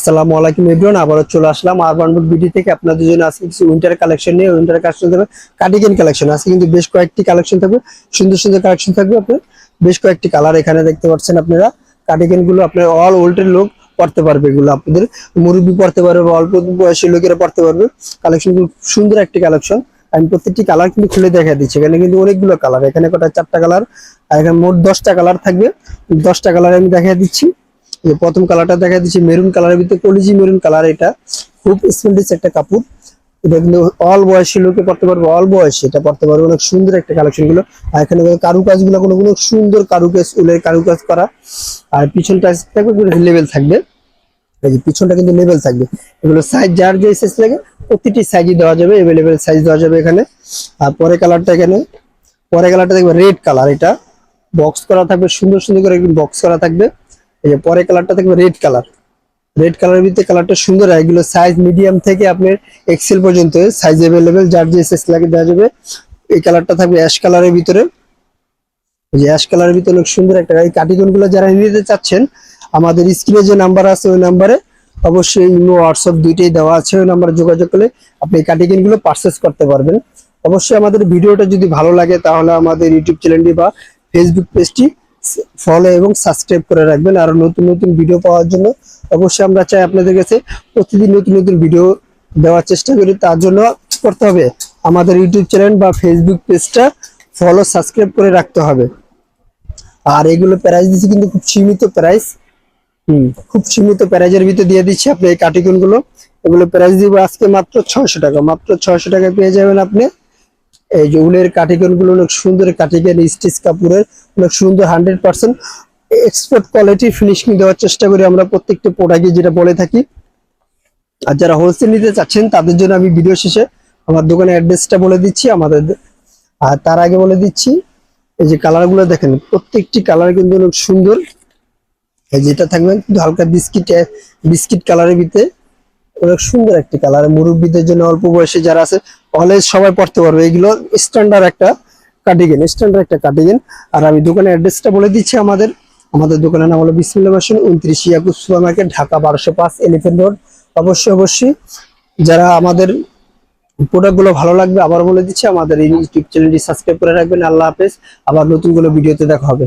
আসসালামু আলাইকুম এভরিওয়ান, আবারও চলে আসলাম আরবান বুক বিডি থেকে। আপনাদের জন্য আজকে কিছু উইন্টার কালেকশন নিয়ে উইন্টার কালেকশন থাকবে কার্ডিগান কালেকশন আজকে কিন্তু বেশ কয়েকটি কালেকশন থাকবে, সুন্দর সুন্দর কালেকশন থাকবে আপনার। বেশ কয়েকটি কালার এখানে দেখতে পাচ্ছেন আপনারা। কার্ডিগানগুলো আপনার অল ওল্ডের লোক পড়তে পারবে এগুলো আপনাদের। মুরব্বী পড়তে পারবে বা অল্প বয়সী লোকেরা পড়তে পারবে। কালেকশনগুলো সুন্দর একটি কালেকশন আমি প্রত্যেকটি কালার কিন্তু খুলে দেখা দিচ্ছি। এখানে কিন্তু অনেকগুলো কালার এখানে কটা চারটা কালার আর এখানে মোট দশটা কালার থাকবে। দশটা কালার আমি দেখা দিচ্ছি। প্রথম কালারটা দেখা দিচ্ছি, মেরুন কালারের ভিতরে কলিজি মেরুন কালার এটা। খুব স্পেন্ডিস একটা কাপড়। এটা কিন্তু অল বয়সী লোকে পড়তে পারবে অল বয়সী। এটা পড়তে পারবে অনেক সুন্দর একটা কালেকশনগুলো। আর এখানে কারুকাজগুলো কোনো কোনো সুন্দর কারুকাজ, উলের কারুকাজ করা। আর পিছনটা থাকবে লেভেল থাকবে। এই যে পিছনটা কিন্তু লেভেল থাকবে। এগুলো সাইজ যার যে সাইজ লাগে, প্রতিটি সাইজই দেওয়া যাবে এভেলেবেল সাইজ দেওয়া যাবে এখানে। আর পরে কালারটা এখানে পরে কালারটা দেখবে রেড কালার এটা। বক্স করা থাকবে, সুন্দর সুন্দর করে বক্স করা থাকবে। এই যে পরে কালারটা থাকবে রেড কালার। রেড কালারের ভিতরে কালারটা সুন্দর হয় এগুলো সাইজ মিডিয়াম থেকে আপনার এক্সেল পর্যন্ত সাইজ অ্যাভেলেবেল যার যে সাইজ লাগে দেওয়া যাবে। এই কালারটা থাকবে অ্যাশ কালারের ভিতরে। যে অ্যাশ কালারের ভিতরে অনেক সুন্দর একটা এই কাটিকনগুলো যারা নিতে চাচ্ছেন, আমাদের স্ক্রিনে যে নাম্বার আছে ওই নাম্বারে অবশ্যই ইমো হোয়াটসঅ্যাপ দুইটাই দেওয়া আছে, ওই নাম্বারে যোগাযোগ করলে আপনি এই কাটিকনগুলো পারচেস করতে পারবেন। অবশ্যই আমাদের ভিডিওটা যদি ভালো লাগে, তাহলে আমাদের ইউটিউব চ্যানেলটি বা ফেসবুক পেজটি ফলো এবং সাবস্ক্রাইব করে রাখবেন। আর নতুন নতুন ভিডিও পাওয়ার জন্য অবশ্যই আমরা চাই আপনাদের কাছে প্রতিদিন নতুন নতুন ভিডিও দেওয়ার চেষ্টা করি। তার জন্য করতে হবে। আমাদের ইউটিউব চ্যানেল বা ফেসবুক পেজটা ফলো সাবস্ক্রাইব করে রাখতে হবে। আর এগুলো প্রাইস দিচ্ছি কিন্তু খুব সীমিত প্রাইস হুম, খুব সীমিত প্রাইজের ভিতরে দিয়ে দিচ্ছি আপনি এই কার্টিকুনগুলো এগুলো প্রাইস দিব আজকে মাত্র ছয়শো টাকা। মাত্র ছয়শো টাকা পেয়ে যাবেন আপনি। এই যে উলের কাটিকনগুলো অনেক সুন্দর কাটিকেন স্টিচ কাপড়ের অনেক সুন্দর hundred percent export quality finishing দেওয়ার চেষ্টা করি আমরা প্রত্যেকটা প্রোডাক্টে যেটা বলে থাকি। আর যারা হোলসেল নিতে চাচ্ছেন, তাদের জন্য আমি ভিডিও শেষে আমার দোকানের অ্যাড্রেসটা বলে দিচ্ছি, আমাদের আর তার আগে বলে দিচ্ছি, এই যে কালারগুলো দেখেন, প্রত্যেকটি কালার কিন্তু অনেক সুন্দর। এই যেটা থাকবে হালকা বিস্কিট বিস্কিট কালারের ভিতরে। অনেক সুন্দর একটি কালার। মুরব্বীদের জন্য অল্প বয়সে যারা আছে কলেজ সবাই পড়তে পারবে। এগুলো স্ট্যান্ডার্ড একটা কাটিগেন স্ট্যান্ডার্ড একটা কাটিগেন আর আমি দোকানের অ্যাড্রেসটা বলে দিচ্ছি আমাদের। আমাদের দোকানের নাম হলো বিসমিল্লা মাসুন উনত্রিশ ইয়াকুব সুপার মার্কেট ঢাকা বারোশো পাঁচ এলিফেন্ট রোড অবশ্যই অবশ্যই যারা আমাদের প্রোডাক্টগুলো ভালো লাগবে, আবার বলে দিচ্ছি, আমাদের এই ইউটিউব চ্যানেলটি সাবস্ক্রাইব করে রাখবেন। আল্লাহ হাফেজ। আবার নতুন কোনো ভিডিওতে দেখা হবে।